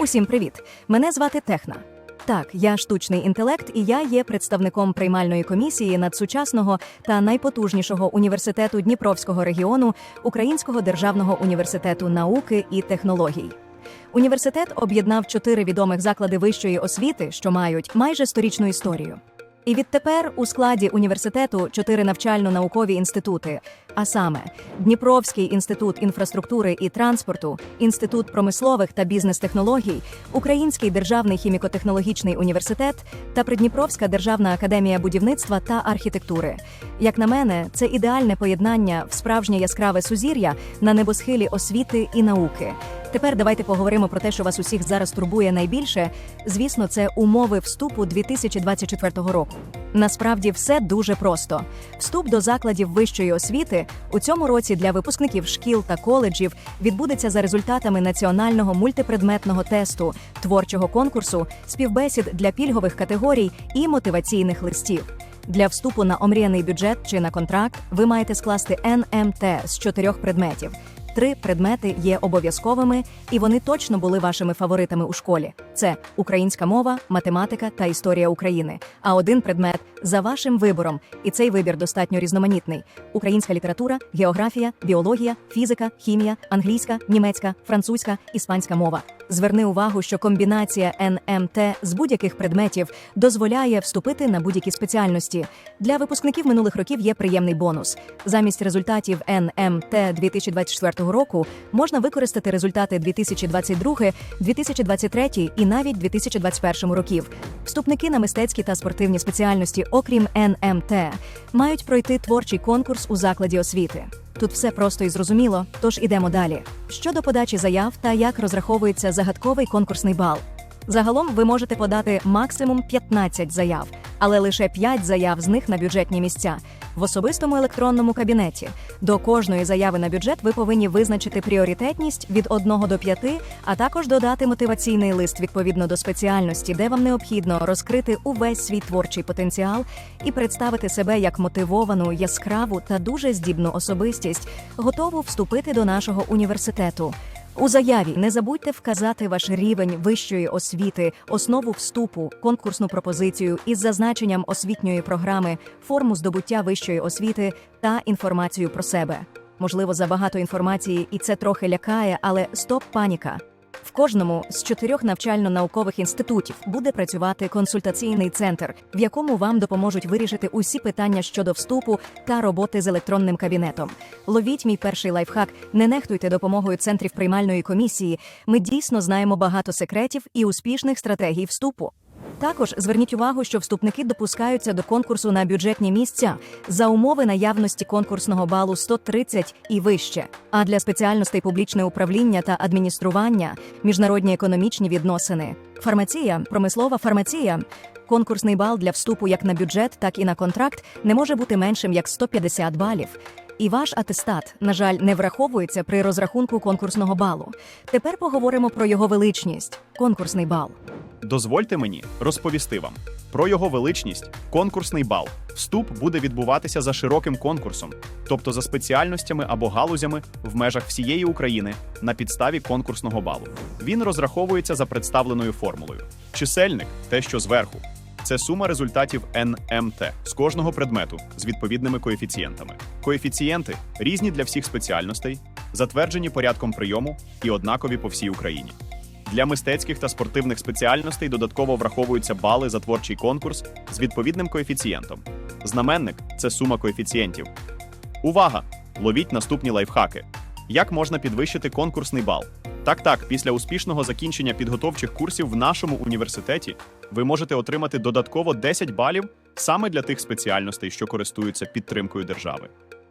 Усім привіт! Мене звати Техна. Так, я штучний інтелект, і я є представником приймальної комісії надсучасного та найпотужнішого університету Дніпровського регіону Українського державного університету науки і технологій. Університет об'єднав чотири відомих заклади вищої освіти, що мають майже сторічну історію. І відтепер у складі університету чотири навчально-наукові інститути, а саме Дніпровський інститут інфраструктури і транспорту, Інститут промислових та бізнес-технологій, Український державний хіміко-технологічний університет та Придніпровська державна академія будівництва та архітектури. Як на мене, це ідеальне поєднання в справжнє яскраве сузір'я на небосхилі освіти і науки. Тепер давайте поговоримо про те, що вас усіх зараз турбує найбільше. Звісно, це умови вступу 2024 року. Насправді все дуже просто. Вступ до закладів вищої освіти у цьому році для випускників шкіл та коледжів відбудеться за результатами національного мультипредметного тесту, творчого конкурсу, співбесід для пільгових категорій і мотиваційних листів. Для вступу на омріяний бюджет чи на контракт ви маєте скласти НМТ з чотирьох предметів. Три предмети є обов'язковими, і вони точно були вашими фаворитами у школі. Це українська мова, математика та історія України. А один предмет за вашим вибором, і цей вибір достатньо різноманітний: українська література, географія, біологія, фізика, хімія, англійська, німецька, французька, іспанська мова. Зверни увагу, що комбінація НМТ з будь-яких предметів дозволяє вступити на будь-які спеціальності. Для випускників минулих років є приємний бонус. Замість результатів НМТ 2024 року можна використати результати 2022, 2023 і навіть 2021 років. Вступники на мистецькі та спортивні спеціальності, окрім НМТ, мають пройти творчий конкурс у закладі освіти. Тут все просто і зрозуміло, тож ідемо далі. Щодо подачі заяв та як розраховується загадковий конкурсний бал. Загалом ви можете подати максимум 15 заяв, але лише 5 заяв з них на бюджетні місця в особистому електронному кабінеті. До кожної заяви на бюджет ви повинні визначити пріоритетність від 1 до 5, а також додати мотиваційний лист відповідно до спеціальності, де вам необхідно розкрити увесь свій творчий потенціал і представити себе як мотивовану, яскраву та дуже здібну особистість, готову вступити до нашого університету. У заяві не забудьте вказати ваш рівень вищої освіти, основу вступу, конкурсну пропозицію із зазначенням освітньої програми, форму здобуття вищої освіти та інформацію про себе. Можливо, забагато інформації, і це трохи лякає, але стоп паніка. В кожному з чотирьох навчально-наукових інститутів буде працювати консультаційний центр, в якому вам допоможуть вирішити усі питання щодо вступу та роботи з електронним кабінетом. Ловіть мій перший лайфхак. Не нехтуйте допомогою центрів приймальної комісії. Ми дійсно знаємо багато секретів і успішних стратегій вступу. Також зверніть увагу, що вступники допускаються до конкурсу на бюджетні місця за умови наявності конкурсного балу 130 і вище. А для спеціальностей публічне управління та адміністрування, міжнародні економічні відносини, фармація, промислова фармація. Конкурсний бал для вступу як на бюджет, так і на контракт не може бути меншим як 150 балів. І ваш атестат, на жаль, не враховується при розрахунку конкурсного балу. Тепер поговоримо про його величність конкурсний бал. Дозвольте мені розповісти вам про його величність. Конкурсний бал. Вступ буде відбуватися за широким конкурсом, тобто за спеціальностями або галузями в межах всієї України на підставі конкурсного балу. Він розраховується за представленою формулою. Чисельник те, що зверху. Це сума результатів НМТ з кожного предмету з відповідними коефіцієнтами. Коефіцієнти різні для всіх спеціальностей, затверджені порядком прийому і однакові по всій Україні. Для мистецьких та спортивних спеціальностей додатково враховуються бали за творчий конкурс з відповідним коефіцієнтом. Знаменник це сума коефіцієнтів. Увага! Ловіть наступні лайфхаки. Як можна підвищити конкурсний бал? Так, так, після успішного закінчення підготовчих курсів в нашому університеті ви можете отримати додатково 10 балів саме для тих спеціальностей, що користуються підтримкою держави.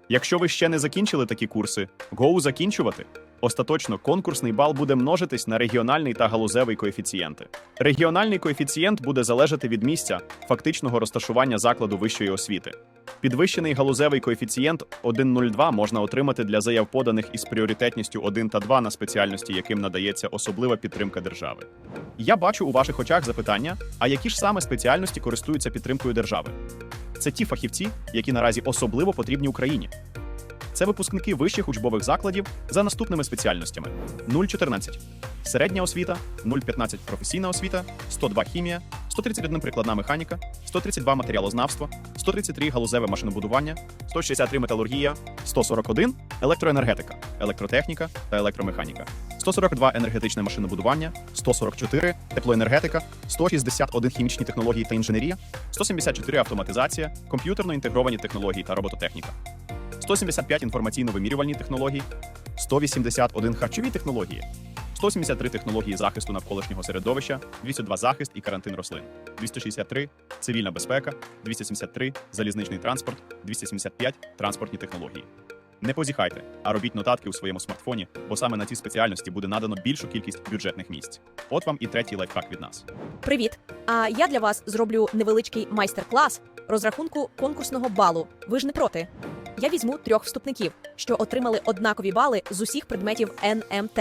Якщо ви ще не закінчили такі курси, гоу закінчувати. Остаточно конкурсний бал буде множитись на регіональний та галузевий коефіцієнти. Регіональний коефіцієнт буде залежати від місця фактичного розташування закладу вищої освіти. Підвищений галузевий коефіцієнт 1,02 можна отримати для заяв поданих із пріоритетністю 1 та 2 на спеціальності, яким надається особлива підтримка держави. Я бачу у ваших очах запитання: а які ж саме спеціальності користуються підтримкою держави? Це ті фахівці, які наразі особливо потрібні Україні. Це випускники вищих учбових закладів за наступними спеціальностями: 0,14 середня освіта, 0,15 професійна освіта, 102 хімія, 131 прикладна механіка, 132 матеріалознавство, 133 галузеве машинобудування, 163 металургія, 141 електроенергетика, електротехніка та електромеханіка, 142 енергетичне машинобудування, 144 теплоенергетика, 161 хімічні технології та інженерія, 174 автоматизація, комп'ютерно інтегровані технології та робототехніка, 175 інформаційно-вимірювальні технології, 181 харчові технології, 173 технології захисту навколишнього середовища, 202 захист і карантин рослин, 263 цивільна безпека, 273 залізничний транспорт, 275 транспортні технології. Не позіхайте, а робіть нотатки у своєму смартфоні, бо саме на ці спеціальності буде надано більшу кількість бюджетних місць. От вам і третій лайфхак від нас. Привіт! А я для вас зроблю невеличкий майстер-клас розрахунку конкурсного балу. Ви ж не проти? Я візьму трьох вступників, що отримали однакові бали з усіх предметів НМТ,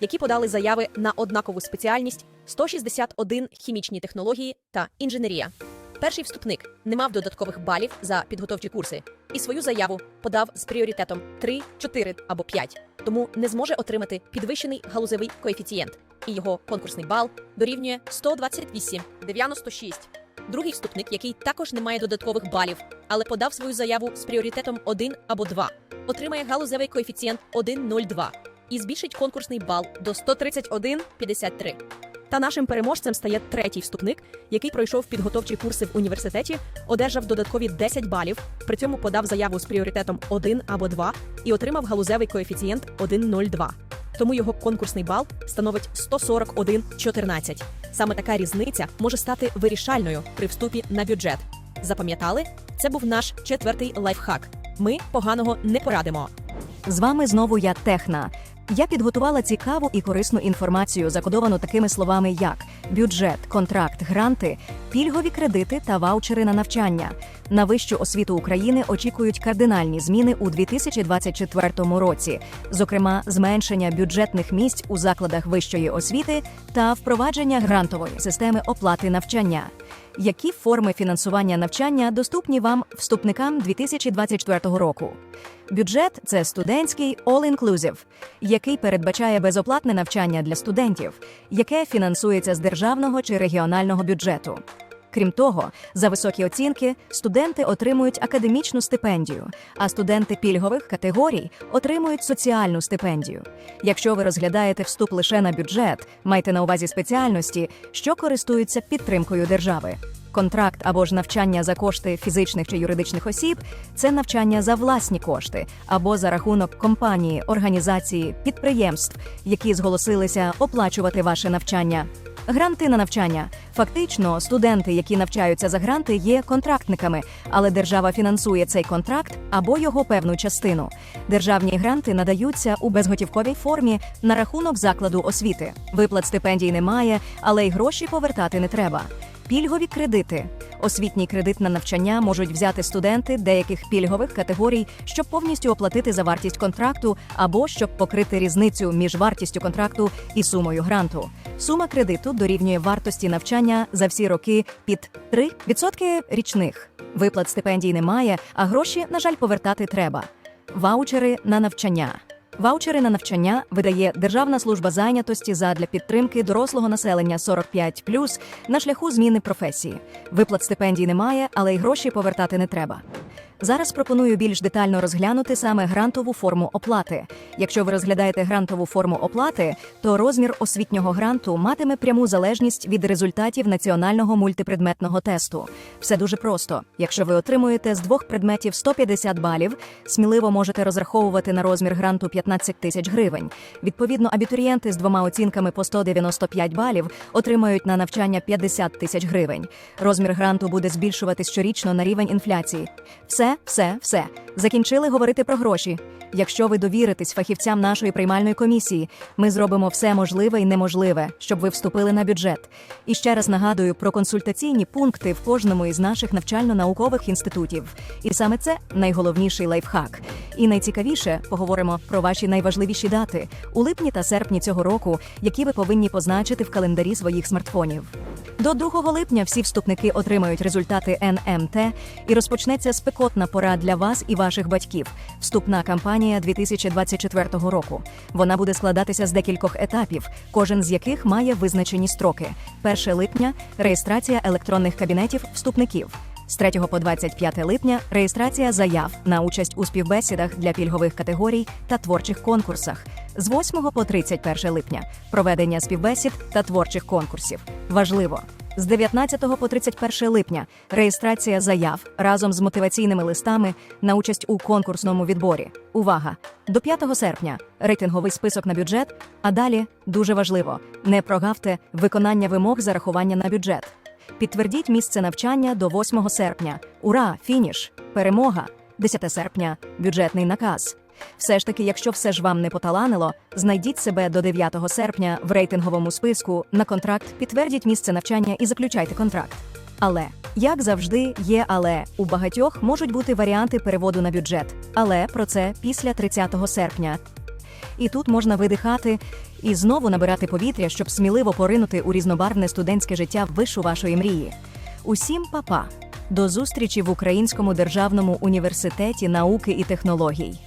які подали заяви на однакову спеціальність 161 хімічні технології та інженерія. Перший вступник не мав додаткових балів за підготовчі курси і свою заяву подав з пріоритетом 3, 4 або 5, тому не зможе отримати підвищений галузевий коефіцієнт, і його конкурсний бал дорівнює 128 96. Другий вступник, який також не має додаткових балів, але подав свою заяву з пріоритетом 1 або 2, отримає галузевий коефіцієнт 1,02 і збільшить конкурсний бал до 131,53. Та нашим переможцем стає третій вступник, який пройшов підготовчі курси в університеті, одержав додаткові 10 балів, при цьому подав заяву з пріоритетом 1 або 2 і отримав галузевий коефіцієнт 1,02. Тому його конкурсний бал становить 141,14. Саме така різниця може стати вирішальною при вступі на бюджет. Запам'ятали? Це був наш четвертий лайфхак. Ми поганого не порадимо. З вами знову я Техна. Я підготувала цікаву і корисну інформацію, закодовану такими словами, як бюджет, контракт, гранти, пільгові кредити та ваучери на навчання. На вищу освіту України очікують кардинальні зміни у 2024 році, зокрема, зменшення бюджетних місць у закладах вищої освіти та впровадження грантової системи оплати навчання. Які форми фінансування навчання доступні вам вступникам 2024 року? Бюджет це студентський all-inclusive, який передбачає безоплатне навчання для студентів, яке фінансується з державного чи регіонального бюджету. Крім того, за високі оцінки студенти отримують академічну стипендію, а студенти пільгових категорій отримують соціальну стипендію. Якщо ви розглядаєте вступ лише на бюджет, майте на увазі спеціальності, що користуються підтримкою держави. Контракт або ж навчання за кошти фізичних чи юридичних осіб це навчання за власні кошти або за рахунок компанії, організації, підприємств, які зголосилися оплачувати ваше навчання. Гранти на навчання. Фактично, студенти, які навчаються за гранти, є контрактниками, але держава фінансує цей контракт або його певну частину. Державні гранти надаються у безготівковій формі на рахунок закладу освіти. Виплат стипендій немає, але й гроші повертати не треба. Пільгові кредити. Освітній кредит на навчання можуть взяти студенти деяких пільгових категорій, щоб повністю оплатити за вартість контракту або щоб покрити різницю між вартістю контракту і сумою гранту. Сума кредиту дорівнює вартості навчання за всі роки під 3% річних. Виплат стипендій немає, а гроші, на жаль, повертати треба. Ваучери на навчання. Ваучери на навчання видає Державна служба зайнятості задля підтримки дорослого населення 45+, на шляху зміни професії. Виплат стипендій немає, але й гроші повертати не треба. Зараз пропоную більш детально розглянути саме грантову форму оплати. Якщо ви розглядаєте грантову форму оплати, то розмір освітнього гранту матиме пряму залежність від результатів національного мультипредметного тесту. Все дуже просто. Якщо ви отримуєте з двох предметів 150 балів, сміливо можете розраховувати на розмір гранту 15 тисяч гривень. Відповідно, абітурієнти з двома оцінками по 195 балів отримають на навчання 50 тисяч гривень. Розмір гранту буде збільшуватись щорічно на рівень інфляції. Все, все, все. Закінчили говорити про гроші. Якщо ви довіритесь фахівцям нашої приймальної комісії, ми зробимо все можливе і неможливе, щоб ви вступили на бюджет. І ще раз нагадую про консультаційні пункти в кожному із наших навчально-наукових інститутів. І саме це найголовніший лайфхак. І найцікавіше поговоримо про ваші найважливіші дати у липні та серпні цього року, які ви повинні позначити в календарі своїх смартфонів. До 2 липня всі вступники отримають результати НМТ і розпочнеться спекотна пора для вас і ваших батьків. Вступна кампанія 2024 року. Вона буде складатися з декількох етапів, кожен з яких має визначені строки. 1 липня реєстрація електронних кабінетів вступників. З 3 по 25 липня реєстрація заяв на участь у співбесідах для пільгових категорій та творчих конкурсах. З 8 по 31 липня проведення співбесід та творчих конкурсів. Важливо. З 19 по 31 липня реєстрація заяв разом з мотиваційними листами на участь у конкурсному відборі. Увага! До 5 серпня рейтинговий список на бюджет. А далі дуже важливо: не прогавте виконання вимог зарахування на бюджет. Підтвердіть місце навчання до 8 серпня. Ура! Фініш! Перемога! 10 серпня бюджетний наказ. Все ж таки, якщо все ж вам не поталанило, знайдіть себе до 9 серпня в рейтинговому списку на контракт, підтвердіть місце навчання і заключайте контракт. Але як завжди, є але у багатьох можуть бути варіанти переводу на бюджет, але про це після 30 серпня. І тут можна видихати і знову набирати повітря, щоб сміливо поринути у різнобарвне студентське життя вишу вашої мрії. Усім па-па! До зустрічі в Українському державному університеті науки і технологій.